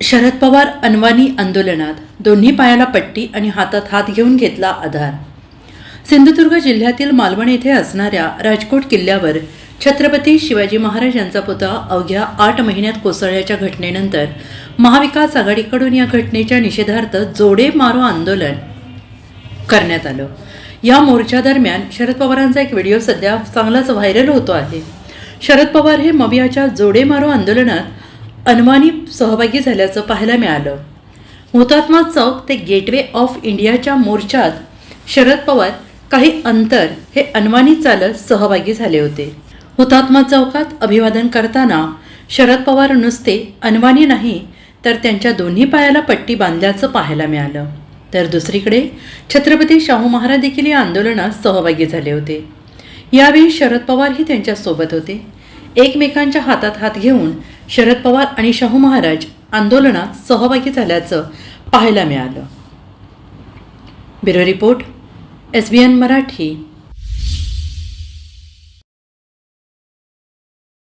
शरद पवार अनवानी आंदोलनात दोन्ही पायाला पट्टी आणि हातात हात घेऊन घेतला आधार. सिंधुदुर्ग जिल्ह्यातील मालवण येथे असणाऱ्या राजकोट किल्ल्यावर छत्रपती शिवाजी महाराज यांचा पुतळा अवघ्या आठ महिन्यात कोसळल्याच्या घटनेनंतर महाविकास आघाडीकडून या घटनेच्या निषेधार्थ जोडे मारो आंदोलन करण्यात आलं. या मोर्चादरम्यान शरद पवारांचा एक व्हिडिओ सध्या चांगलाच व्हायरल होतो आहे. शरद पवार हे मवियाच्या जोडे मारो आंदोलनात अनवानी सहभागी झाल्याचं पाहायला मिळालं. हुतात्मा चौक ते गेटवे ऑफ इंडियाच्या मोर्चात शरद पवार काही अंतर हे अनवानी चालत सहभागी झाले होते. हुतात्मा चौकात अभिवादन करताना शरद पवार नुसते अनवानी नाही तर त्यांच्या दोन्ही पायाला पट्टी बांधल्याचं पाहायला मिळालं. तर दुसरीकडे छत्रपती शाहू महाराज देखील या आंदोलनात सहभागी झाले होते. यावेळी शरद पवारही त्यांच्यासोबत होते. एकमेकांच्या हातात हात घेऊन शरद पवार आणि शाहू महाराज आंदोलनात सहभागी झाल्याचं पाहायला मिळालं. Bureau report S B N Marathi.